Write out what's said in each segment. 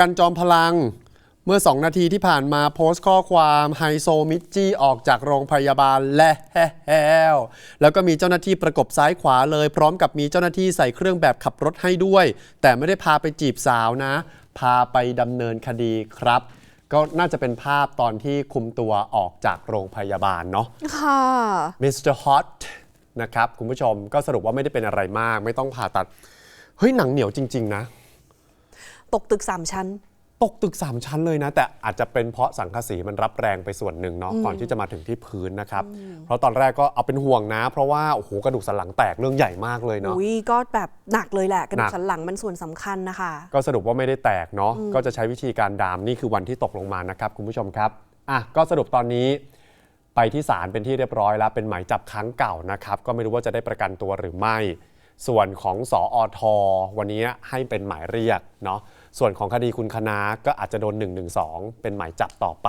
กันจอมพลังเมื่อ 2 นาทีที่ผ่านมาโพสต์ข้อความไฮโซมิจจี้ออกจากโรงพยาบาลและแล้วแล้วก็มีเจ้าหน้าที่ประกบซ้ายขวาเลย พร้อมกับมีเจ้าหน้าที่ใส่เครื่องแบบขับรถให้ด้วย แต่ไม่ได้พาไปจีบสาวนะ พาไปดำเนินคดีครับ ก็น่าจะเป็นภาพตอนที่คุมตัวออกจากโรงพยาบาลเนาะค่ะมิสเตอร์ฮอตนะครับ คุณผู้ชมก็สรุปว่าไม่ได้เป็นอะไรมาก ไม่ต้องผ่าตัดเฮ้ยหนังเหนียวจริง ๆ นะ ตกตึกสามชั้น ตกตึก 3 ชั้นเลยนะ แต่อาจจะเป็นเพราะสังกะสีมันรับแรงไปส่วนหนึ่งเนาะก่อนที่จะมาถึงที่พื้นนะครับ เพราะตอนแรกก็เอาเป็นห่วงนะ เพราะว่าโอ้โหกระดูกสันหลังแตกเรื่องใหญ่มากเลยเนาะ อุ้ยก็แบบหนักเลยแหละกระดูหนัก กสันหลังมันส่วนสำคัญนะคะ ก็สรุปว่าไม่ได้แตกเนาะ ก็จะใช้วิธีการดามนี่คือวันที่ตกลงมานะครับคุณผู้ชมครับ อะก็สรุปตอนนี้ ไปที่ศาลเป็นที่เรียบร้อยแล้วเป็นหมายจับครั้งเก่านะครับ ก็ไม่รู้ว่าจะได้ประกันตัวหรือไม่ ส่วนของสออทวันนี้ให้เป็นหมายเรียกเนาะส่วนของคดีคุณคณะก็อาจจะโดน 112 เป็นหมายจับต่อไป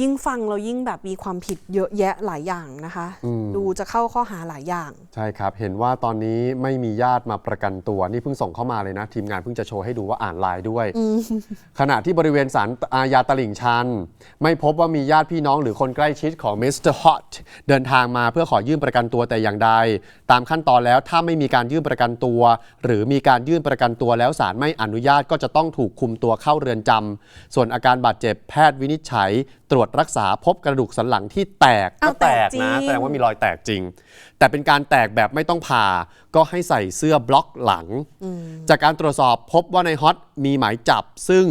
ยิ่งฟังเรายิ่งแบบมีความผิดเยอะแยะหลายอย่างนะคะ ดูจะเข้าข้อหาหลายอย่าง ใช่ครับ เห็นว่าตอนนี้ไม่มีญาติมาประกันตัว นี่เพิ่งส่งเข้ามาเลยนะ ทีมงานเพิ่งจะโชว์ให้ดูว่าอ่านไลน์ด้วย ขณะที่บริเวณศาลอาญาตลิ่งชัน ไม่พบว่ามีญาติพี่น้องหรือคนใกล้ชิดของมิสเตอร์ฮอตเดินทางมาเพื่อขอยื่นประกันตัวแต่อย่างใด ตามขั้นตอนแล้วถ้าไม่มีการยื่นประกันตัว หรือมีการยื่นประกันตัวแล้วศาลไม่อนุญาตก็จะต้องถูกคุมตัวเข้าเรือนจำส่วนอาการบาดเจ็บแพทย์วินิจฉัย ตรวจรักษาพบกระดูกสันหลังที่แตกอ้าก็วแตกแตกจริงนะแสดงว่ามีรอยแตกจริง แต่เป็นการแตกแบบไม่ต้องผ่าก็ให้ใส่เสื้อบล็อกหลัง จากการตรวจสอบพบว่าในฮอตมีหมายจับซึ่ง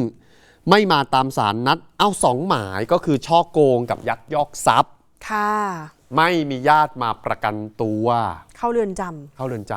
ไม่มาตามสารนัด เอาสองหมายก็คือช่อโกงกับยักยอกทรัพย์ ค่ะ ไม่มีญาติมาประกันตัว เข้าเรือนจำเข้าเรือนจ